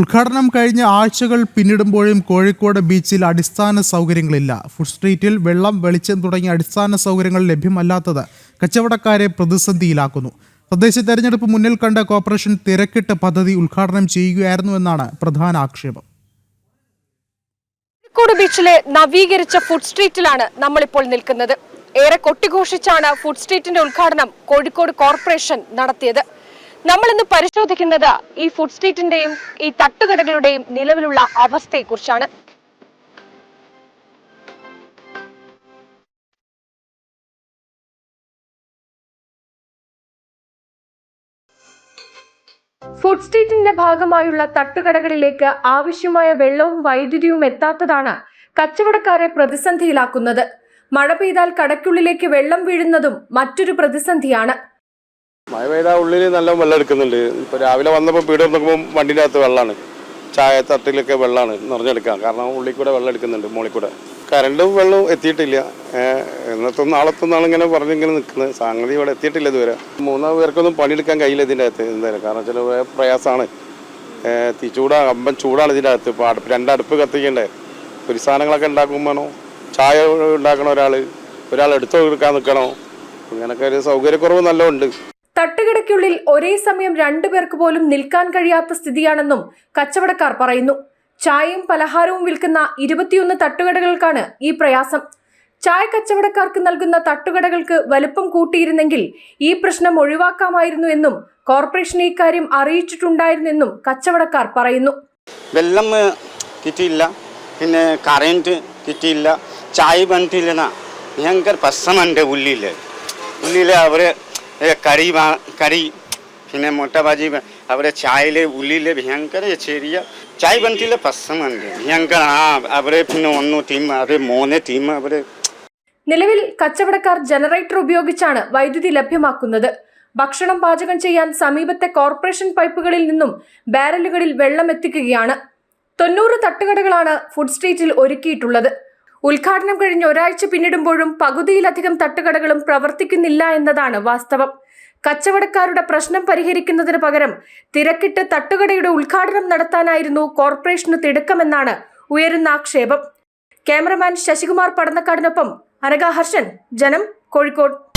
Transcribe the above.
ഉദ്ഘാടനം കഴിഞ്ഞ ആഴ്ചകൾ പിന്നിടുമ്പോഴും കോഴിക്കോട് ബീച്ചിൽ അടിസ്ഥാന സൗകര്യങ്ങളില്ല. ഫുഡ് സ്ട്രീറ്റിൽ വെള്ളം വെളിച്ചം തുടങ്ങിയ അടിസ്ഥാന സൗകര്യങ്ങൾ ലഭ്യമല്ലാത്തത് കച്ചവടക്കാരെ പ്രതിസന്ധിയിലാക്കുന്നു. തദ്ദേശ തെരഞ്ഞെടുപ്പ് മുന്നിൽ കണ്ട കോർപ്പറേഷൻ തിരക്കിട്ട് പദ്ധതി ഉദ്ഘാടനം ചെയ്യുകയായിരുന്നുവെന്നാണ് പ്രധാന ആക്ഷേപം. കോഴിക്കോട് ബീച്ചിലെ നവീകരിച്ച ഫുഡ് സ്ട്രീറ്റിലാണ് നമ്മളിപ്പോൾ നിൽക്കുന്നത്. ഏറെ കൊട്ടിഘോഷിച്ചാണ് ഫുഡ് സ്ട്രീറ്റിന്റെ ഉദ്ഘാടനം കോഴിക്കോട് കോർപ്പറേഷൻ നടത്തിയത്. നമ്മൾ ഇന്ന് പരിശോധിക്കുന്നത് ഈ ഫുഡ് സ്ട്രീറ്റിന്റെയും ഈ തട്ടുകടകളുടെയും നിലവിലുള്ള അവസ്ഥയെക്കുറിച്ചാണ്. ഫുഡ് സ്ട്രീറ്റിന്റെ ഭാഗമായുള്ള തട്ടുകടകളിലേക്ക് ആവശ്യമായ വെള്ളവും വൈദ്യുതിയും എത്താത്തതാണ് കച്ചവടക്കാരെ പ്രതിസന്ധിയിലാക്കുന്നത്. മഴ പെയ്താൽ കടയ്ക്കുള്ളിലേക്ക് വെള്ളം വീഴുന്നതും മറ്റൊരു പ്രതിസന്ധിയാണ്. മഴ പെയ്താൽ ഉള്ളിൽ നല്ല വെള്ളം എടുക്കുന്നുണ്ട് ഇപ്പൊ രാവിലെ വന്നപ്പോൾ വീട് നോക്കുമ്പോൾ വണ്ടിന്റെ അകത്ത് വെള്ളമാണ് ചായ തട്ടിലൊക്കെ വെള്ളമാണ് നിറഞ്ഞെടുക്കുക കാരണം ഉള്ളിൽ കൂടെ വെള്ളം എടുക്കുന്നുണ്ട് മുകളിൽ കൂടെ കറണ്ടും വെള്ളവും എത്തിയിട്ടില്ല. ഇന്നത്തെ നാളത്തെ നാളിങ്ങനെ പറഞ്ഞിങ്ങനെ നിൽക്കുന്നത് സംഗതി ഇവിടെ എത്തിയിട്ടില്ല ഇതുവരെ. മൂന്നാം പേർക്കൊന്നും പണിയെടുക്കാൻ കഴിയില്ല ഇതിന്റെ അകത്ത് എന്തായാലും കാരണം ചില പ്രയാസമാണ് തീ ചൂടാ അമ്പൻ ചൂടാണ് ഇതിന്റെ അകത്ത്. ഇപ്പോൾ അടുപ്പ് രണ്ട് അടുപ്പ് കത്തിക്കണ്ടേ? ഒരു സാധനങ്ങളൊക്കെ ഉണ്ടാക്കുമ്പോഴോ ചായ ഉണ്ടാക്കണ ഒരാൾ ഒരാൾ എടുത്തു കൊടുക്കാൻ നിൽക്കണോ? അങ്ങനെയൊക്കെ ഒരു സൗകര്യക്കുറവ് നല്ല ഉണ്ട്. തട്ടുകടയ്ക്കുള്ളിൽ ഒരേ സമയം രണ്ടു പേർക്ക് പോലും നിൽക്കാൻ കഴിയാത്ത സ്ഥിതിയാണെന്നും കച്ചവടക്കാർ പറയുന്നു. ചായയും പലഹാരവും വിൽക്കുന്ന ഇരുപത്തിയൊന്ന് തട്ടുകടകൾക്കാണ് ഈ പ്രയാസം. ചായ കച്ചവടക്കാർക്ക് നൽകുന്ന തട്ടുകടകൾക്ക് വലുപ്പം കൂട്ടിയിരുന്നെങ്കിൽ ഈ പ്രശ്നം ഒഴിവാക്കാമായിരുന്നു എന്നും കോർപ്പറേഷൻ ഇക്കാര്യം അറിയിച്ചിട്ടുണ്ടായിരുന്നെന്നും കച്ചവടക്കാർ പറയുന്നു. വെള്ളം കിട്ടിയില്ല പിന്നെ കറണ്ട് കിട്ടിയില്ല ചായ ബന്ധില്ല ഭയങ്കര പ്രശ്നമുണ്ട് ഉള്ളിൽ ഉള്ളിൽ അവർ കറി കറി പിന്നെ മുട്ട ഭാജി അവരെ ചായയിൽ ഉള്ളിൽ ഭയങ്കര ചെറിയ ചായ ബന്ധിയിലെ പ്രശ്നമുണ്ട് ഭയങ്കര ആ അവരെ പിന്നെ ഒന്ന് ടീം അത് മൂന്ന് ടീം അവർ നിലവിൽ കച്ചവടക്കാർ ജനറേറ്റർ ഉപയോഗിച്ചാണ് വൈദ്യുതി ലഭ്യമാക്കുന്നത്. ഭക്ഷണം പാചകം ചെയ്യാൻ സമീപത്തെ കോർപ്പറേഷൻ പൈപ്പുകളിൽ നിന്നും ബാരലുകളിൽ വെള്ളം എത്തിക്കുകയാണ്. തൊണ്ണൂറ് തട്ടുകടകളാണ് ഫുഡ് സ്ട്രീറ്റിൽ ഒരുക്കിയിട്ടുള്ളത്. ഉദ്ഘാടനം കഴിഞ്ഞ് ഒരാഴ്ച പിന്നിടുമ്പോഴും പകുതിയിലധികം തട്ടുകടകളും പ്രവർത്തിക്കുന്നില്ല എന്നതാണ് വാസ്തവം. കച്ചവടക്കാരുടെ പ്രശ്നം പരിഹരിക്കുന്നതിന് പകരം തിരക്കിട്ട് തട്ടുകടയുടെ ഉദ്ഘാടനം നടത്താനായിരുന്നു കോർപ്പറേഷന് തിടുക്കമെന്നാണ് ഉയരുന്ന ആക്ഷേപം. ക്യാമറമാൻ ശശികുമാർ പടന്നക്കാടിനൊപ്പം അനഘ ഹർഷൻ ജനം കോഴിക്കോട്.